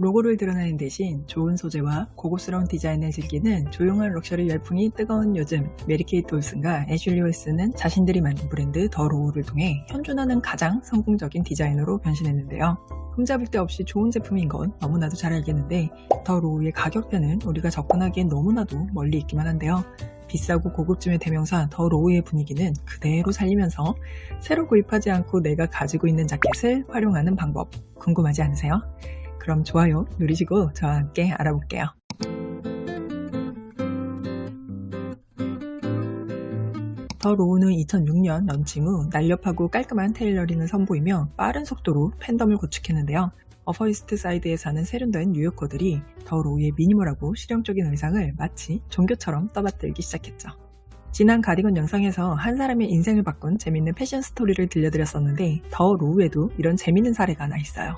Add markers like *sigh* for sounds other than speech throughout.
로고를 드러내는 대신 좋은 소재와 고급스러운 디자인을 즐기는 조용한 럭셔리 열풍이 뜨거운 요즘 메리케이트 올슨과 애슐리 웨스는 자신들이 만든 브랜드 더 로우를 통해 현존하는 가장 성공적인 디자이너로 변신했는데요. 흠잡을 데 없이 좋은 제품인 건 너무나도 잘 알겠는데 더 로우의 가격대는 우리가 접근하기엔 너무나도 멀리 있기만 한데요. 비싸고 고급짐의 대명사 더 로우의 분위기는 그대로 살리면서 새로 구입하지 않고 내가 가지고 있는 자켓을 활용하는 방법 궁금하지 않으세요? 그럼 좋아요 누르시고 저와 함께 알아볼게요. 더 로우는 2006년 런칭 후 날렵하고 깔끔한 테일러링을 선보이며 빠른 속도로 팬덤을 구축했는데요. 어퍼이스트 사이드에 사는 세련된 뉴요커들이 더 로우의 미니멀하고 실용적인 의상을 마치 종교처럼 떠받들기 시작했죠. 지난 가디건 영상에서 한 사람의 인생을 바꾼 재밌는 패션 스토리를 들려드렸었는데 더 로우에도 이런 재밌는 사례가 하나 있어요.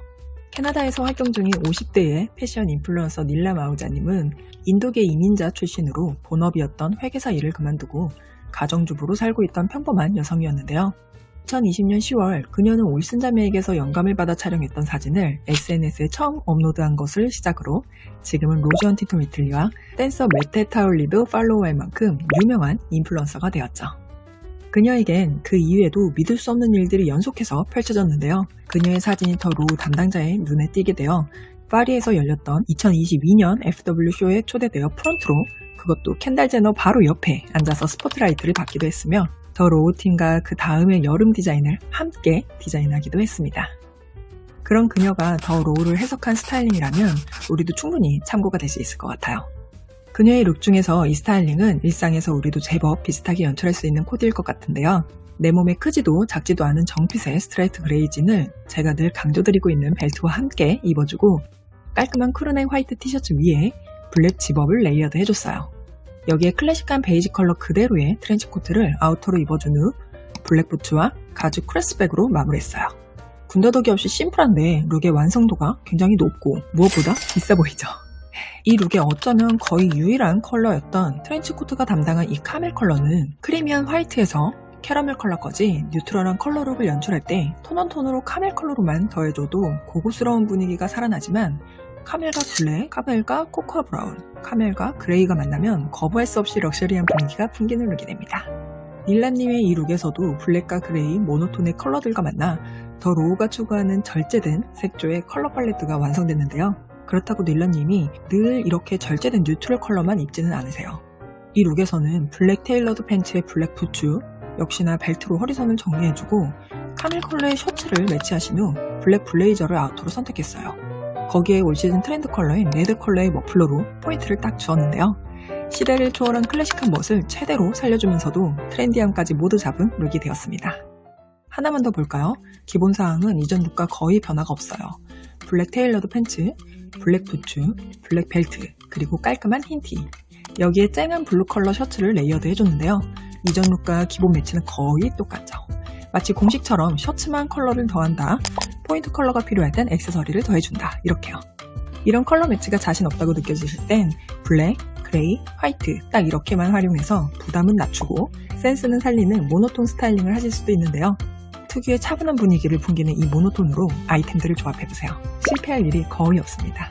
캐나다에서 활동 중인 50대의 패션 인플루언서 닐라 마우자님은 인도계 이민자 출신으로 본업이었던 회계사 일을 그만두고 가정주부로 살고 있던 평범한 여성이었는데요. 2020년 10월 그녀는 올슨 자매에게서 영감을 받아 촬영했던 사진을 SNS에 처음 업로드한 것을 시작으로 지금은 로지언 티토 미틀리와 댄서 메테 타올리도 팔로우할 만큼 유명한 인플루언서가 되었죠. 그녀에겐 그 이후에도 믿을 수 없는 일들이 연속해서 펼쳐졌는데요. 그녀의 사진이 더 로우 담당자의 눈에 띄게 되어 파리에서 열렸던 2022년 FW 쇼에 초대되어 프런트로 그것도 켄달 제너 바로 옆에 앉아서 스포트라이트를 받기도 했으며 더 로우 팀과 그 다음의 여름 디자인을 함께 디자인하기도 했습니다. 그런 그녀가 더 로우를 해석한 스타일링이라면 우리도 충분히 참고가 될 수 있을 것 같아요. 그녀의 룩 중에서 이 스타일링은 일상에서 우리도 제법 비슷하게 연출할 수 있는 코디일 것 같은데요. 내 몸에 크지도 작지도 않은 정핏의 스트라이트 그레이진을 제가 늘 강조드리고 있는 벨트와 함께 입어주고 깔끔한 크루넥 화이트 티셔츠 위에 블랙 집업을 레이어드 해줬어요. 여기에 클래식한 베이지 컬러 그대로의 트렌치 코트를 아우터로 입어준 후 블랙 부츠와 가죽 크레스백으로 마무리했어요. 군더더기 없이 심플한데 룩의 완성도가 굉장히 높고 무엇보다 비싸 보이죠. 이 룩의 어쩌면 거의 유일한 컬러였던 트렌치 코트가 담당한 이 카멜 컬러는 크리미한 화이트에서 캐러멜 컬러까지 뉴트럴한 컬러 룩을 연출할 때 톤온톤으로 카멜 컬러로만 더해줘도 고급스러운 분위기가 살아나지만 카멜과 블랙, 카멜과 코코아 브라운, 카멜과 그레이가 만나면 거부할 수 없이 럭셔리한 분위기가 풍기는 룩이 됩니다. 닐라님의 이 룩에서도 블랙과 그레이, 모노톤의 컬러들과 만나 더 로우가 추구하는 절제된 색조의 컬러 팔레트가 완성됐는데요. 그렇다고 닐라님이 늘 이렇게 절제된 뉴트럴 컬러만 입지는 않으세요. 이 룩에서는 블랙 테일러드 팬츠에 블랙 부츠, 역시나 벨트로 허리선을 정리해주고 카멜 컬러의 셔츠를 매치하신 후 블랙 블레이저를 아우터로 선택했어요. 거기에 올 시즌 트렌드 컬러인 레드 컬러의 머플러로 포인트를 딱 주었는데요. 시대를 초월한 클래식한 멋을 최대로 살려주면서도 트렌디함까지 모두 잡은 룩이 되었습니다. 하나만 더 볼까요? 기본 사항은 이전 룩과 거의 변화가 없어요. 블랙 테일러드 팬츠, 블랙 부츠, 블랙 벨트, 그리고 깔끔한 흰 티. 여기에 쨍한 블루 컬러 셔츠를 레이어드 해줬는데요. 이전 룩과 기본 매치는 거의 똑같죠. 마치 공식처럼 셔츠만 컬러를 더한다. 포인트 컬러가 필요할 땐 액세서리를 더해준다. 이렇게요. 이런 컬러 매치가 자신 없다고 느껴지실 땐 블랙, 그레이, 화이트 딱 이렇게만 활용해서 부담은 낮추고 센스는 살리는 모노톤 스타일링을 하실 수도 있는데요. 특유의 차분한 분위기를 풍기는 이 모노톤으로 아이템들을 조합해보세요. 실패할 일이 거의 없습니다.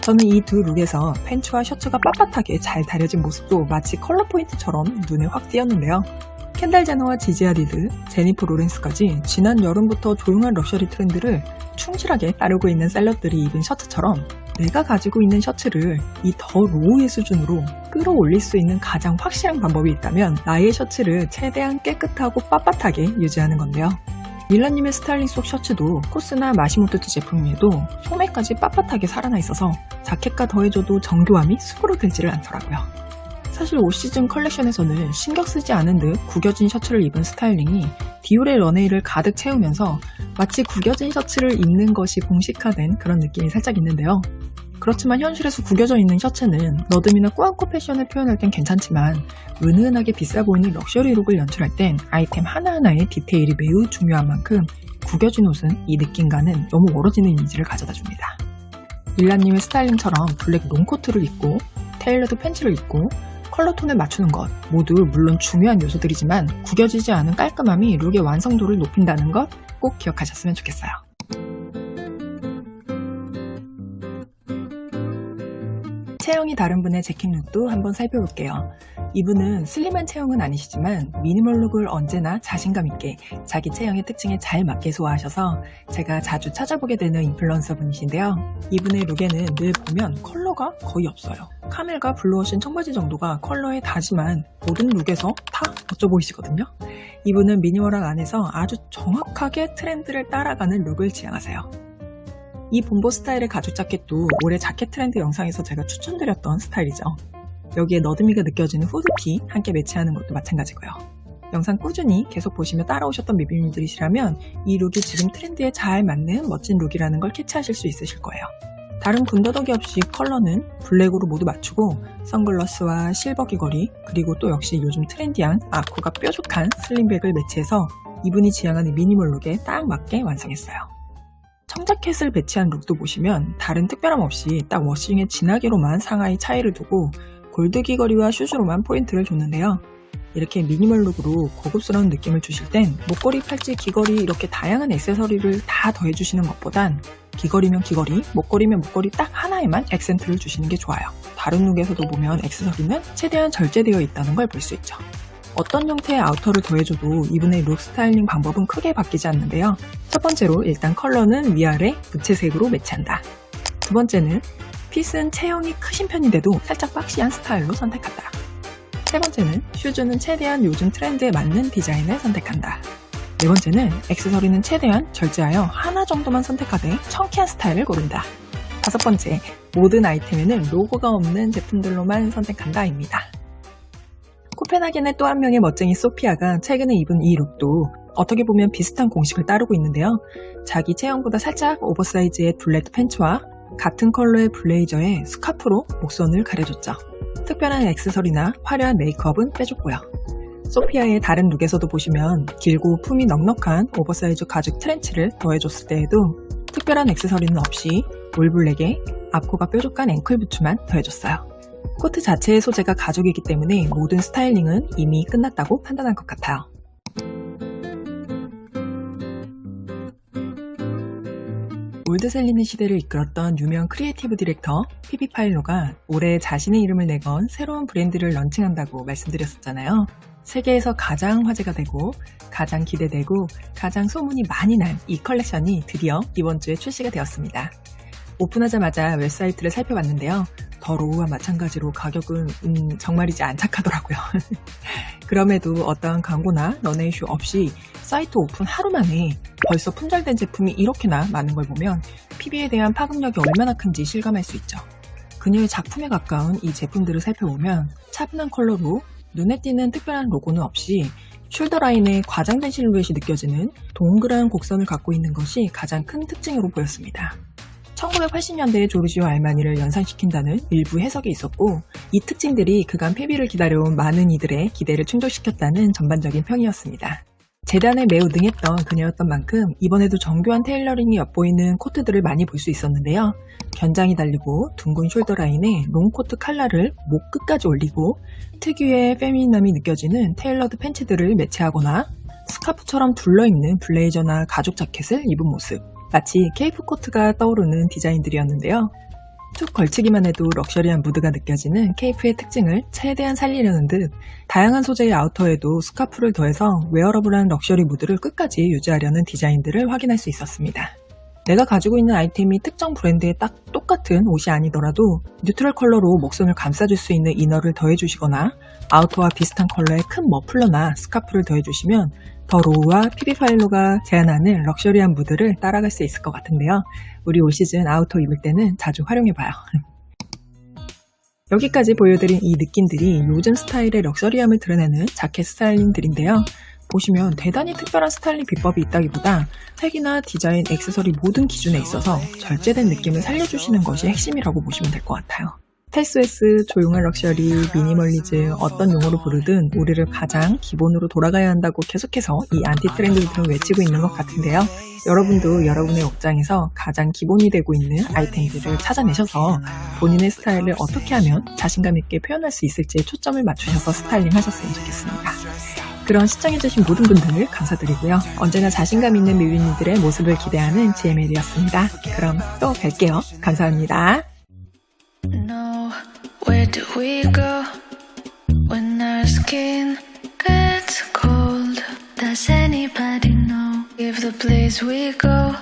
저는 이 두 룩에서 팬츠와 셔츠가 빳빳하게 잘 다려진 모습도 마치 컬러 포인트처럼 눈에 확 띄었는데요. 켄달 제너와 지지 아 리드, 제니퍼 로렌스까지 지난 여름부터 조용한 럭셔리 트렌드를 충실하게 따르고 있는 셀럽들이 입은 셔츠처럼 내가 가지고 있는 셔츠를 이 더 로우의 수준으로 끌어올릴 수 있는 가장 확실한 방법이 있다면 나의 셔츠를 최대한 깨끗하고 빳빳하게 유지하는 건데요. 밀라님의 스타일링 속 셔츠도 코스나 마시모토츠 제품 위에도 소매까지 빳빳하게 살아나 있어서 자켓과 더해줘도 정교함이 수그러 들지를 않더라고요. 사실 올 시즌 컬렉션에서는 신경 쓰지 않은 듯 구겨진 셔츠를 입은 스타일링이 디올의 런웨이를 가득 채우면서 마치 구겨진 셔츠를 입는 것이 공식화된 그런 느낌이 살짝 있는데요. 그렇지만 현실에서 구겨져 있는 셔츠는 너듬이나 꾸안꾸 패션을 표현할 땐 괜찮지만 은은하게 비싸 보이는 럭셔리 룩을 연출할 땐 아이템 하나하나의 디테일이 매우 중요한 만큼 구겨진 옷은 이 느낌과는 너무 멀어지는 이미지를 가져다 줍니다. 일라님의 스타일링처럼 블랙 롱코트를 입고 테일러드 팬츠를 입고 컬러톤을 맞추는 것 모두 물론 중요한 요소들이지만 구겨지지 않은 깔끔함이 룩의 완성도를 높인다는 것 꼭 기억하셨으면 좋겠어요. 체형이 다른 분의 재킷 룩도 한번 살펴볼게요. 이분은 슬림한 체형은 아니시지만 미니멀 룩을 언제나 자신감 있게 자기 체형의 특징에 잘 맞게 소화하셔서 제가 자주 찾아보게 되는 인플루언서 분이신데요. 이분의 룩에는 늘 보면 컬러가 거의 없어요. 카멜과 블루워신 청바지 정도가 컬러에 다지만 모든 룩에서 다 멋져 보이시거든요. 이분은 미니멀한 안에서 아주 정확하게 트렌드를 따라가는 룩을 지향하세요. 이 본보 스타일의 가죽 자켓도 올해 자켓 트렌드 영상에서 제가 추천드렸던 스타일이죠. 여기에 너드미가 느껴지는 후드티 함께 매치하는 것도 마찬가지고요. 영상 꾸준히 계속 보시며 따라오셨던 미비님들이시라면 이 룩이 지금 트렌드에 잘 맞는 멋진 룩이라는 걸 캐치하실 수 있으실 거예요. 다른 군더더기 없이 컬러는 블랙으로 모두 맞추고 선글라스와 실버 귀걸이 그리고 또 역시 요즘 트렌디한 아쿠가 뾰족한 슬림백을 매치해서 이분이 지향하는 미니멀 룩에 딱 맞게 완성했어요. 청자켓을 배치한 룩도 보시면 다른 특별함 없이 딱 워싱의 진하게로만 상하이 차이를 두고 골드 귀걸이와 슈즈로만 포인트를 줬는데요. 이렇게 미니멀 룩으로 고급스러운 느낌을 주실 땐 목걸이, 팔찌, 귀걸이 이렇게 다양한 액세서리를 다 더해주시는 것보단 귀걸이면 귀걸이, 목걸이면 목걸이 딱 하나에만 액센트를 주시는 게 좋아요. 다른 룩에서도 보면 액세서리는 최대한 절제되어 있다는 걸 볼 수 있죠. 어떤 형태의 아우터를 더해줘도 이분의 룩 스타일링 방법은 크게 바뀌지 않는데요. 첫 번째로 일단 컬러는 위아래 부채색으로 매치한다. 두 번째는 핏은 체형이 크신 편인데도 살짝 박시한 스타일로 선택한다. 세 번째는 슈즈는 최대한 요즘 트렌드에 맞는 디자인을 선택한다. 네 번째는 액세서리는 최대한 절제하여 하나 정도만 선택하되 청키한 스타일을 고른다. 다섯 번째, 모든 아이템에는 로고가 없는 제품들로만 선택한다입니다. 코펜하겐의 또 한 명의 멋쟁이 소피아가 최근에 입은 이 룩도 어떻게 보면 비슷한 공식을 따르고 있는데요. 자기 체형보다 살짝 오버사이즈의 블랙 팬츠와 같은 컬러의 블레이저에 스카프로 목선을 가려줬죠. 특별한 액세서리나 화려한 메이크업은 빼줬고요. 소피아의 다른 룩에서도 보시면 길고 품이 넉넉한 오버사이즈 가죽 트렌치를 더해줬을 때에도 특별한 액세서리는 없이 올블랙에 앞코가 뾰족한 앵클 부츠만 더해줬어요. 코트 자체의 소재가 가죽이기 때문에 모든 스타일링은 이미 끝났다고 판단할 것 같아요. 올드셀리는 시대를 이끌었던 유명 크리에이티브 디렉터 피비 파일로가 올해 자신의 이름을 내건 새로운 브랜드를 런칭한다고 말씀드렸었잖아요. 세계에서 가장 화제가 되고 가장 기대되고 가장 소문이 많이 난 이 컬렉션이 드디어 이번 주에 출시가 되었습니다. 오픈하자마자 웹사이트를 살펴봤는데요. 더 로우와 마찬가지로 가격은 음, 정말이지 안 착하더라고요. *laughs* 그럼에도 어떠한 광고나 런의 이슈 없이 사이트 오픈 하루 만에 벌써 품절된 제품이 이렇게나 많은 걸 보면 PB에 대한 파급력이 얼마나 큰지 실감할 수 있죠. 그녀의 작품에 가까운 이 제품들을 살펴보면 차분한 컬러로 눈에 띄는 특별한 로고는 없이 숄더 라인에 과장된 실루엣이 느껴지는 동그란 곡선을 갖고 있는 것이 가장 큰 특징으로 보였습니다. 1980년대의 조르지오 알마니를 연상시킨다는 일부 해석이 있었고 이 특징들이 그간 폐비를 기다려온 많은 이들의 기대를 충족시켰다는 전반적인 평이었습니다. 재단에 매우 능했던 그녀였던 만큼 이번에도 정교한 테일러링이 엿보이는 코트들을 많이 볼 수 있었는데요. 견장이 달리고 둥근 숄더 라인에 롱코트 칼라를 목 끝까지 올리고 특유의 페미니남이 느껴지는 테일러드 팬츠들을 매치하거나 스카프처럼 둘러입는 블레이저나 가죽 자켓을 입은 모습 마치 케이프 코트가 떠오르는 디자인들이었는데요. 툭 걸치기만 해도 럭셔리한 무드가 느껴지는 케이프의 특징을 최대한 살리려는 듯 다양한 소재의 아우터에도 스카프를 더해서 웨어러블한 럭셔리 무드를 끝까지 유지하려는 디자인들을 확인할 수 있었습니다. 내가 가지고 있는 아이템이 특정 브랜드의 딱 똑같은 옷이 아니더라도 뉴트럴 컬러로 목선을 감싸줄 수 있는 이너를 더해주시거나 아우터와 비슷한 컬러의 큰 머플러나 스카프를 더해주시면 더 로우와 피비 파일로가 제안하는 럭셔리한 무드를 따라갈 수 있을 것 같은데요. 우리 올 시즌 아우터 입을 때는 자주 활용해봐요. *laughs* 여기까지 보여드린 이 느낌들이 요즘 스타일의 럭셔리함을 드러내는 자켓 스타일링들인데요. 보시면 대단히 특별한 스타일링 비법이 있다기보다 색이나 디자인, 액세서리 모든 기준에 있어서 절제된 느낌을 살려주시는 것이 핵심이라고 보시면 될 것 같아요. 텔스웨스, 조용한 럭셔리, 미니멀리즘 어떤 용어로 부르든 우리를 가장 기본으로 돌아가야 한다고 계속해서 이 안티 트렌드들은 외치고 있는 것 같은데요. 여러분도 여러분의 옷장에서 가장 기본이 되고 있는 아이템들을 찾아내셔서 본인의 스타일을 어떻게 하면 자신감 있게 표현할 수 있을지에 초점을 맞추셔서 스타일링 하셨으면 좋겠습니다. 그런 시청해주신 모든 분들 감사드리고요. 언제나 자신감 있는 뮤비님들의 모습을 기대하는 GML이었습니다. 그럼 또 뵐게요. 감사합니다. No, Where do we go when our skin gets cold? Does anybody know if the place we go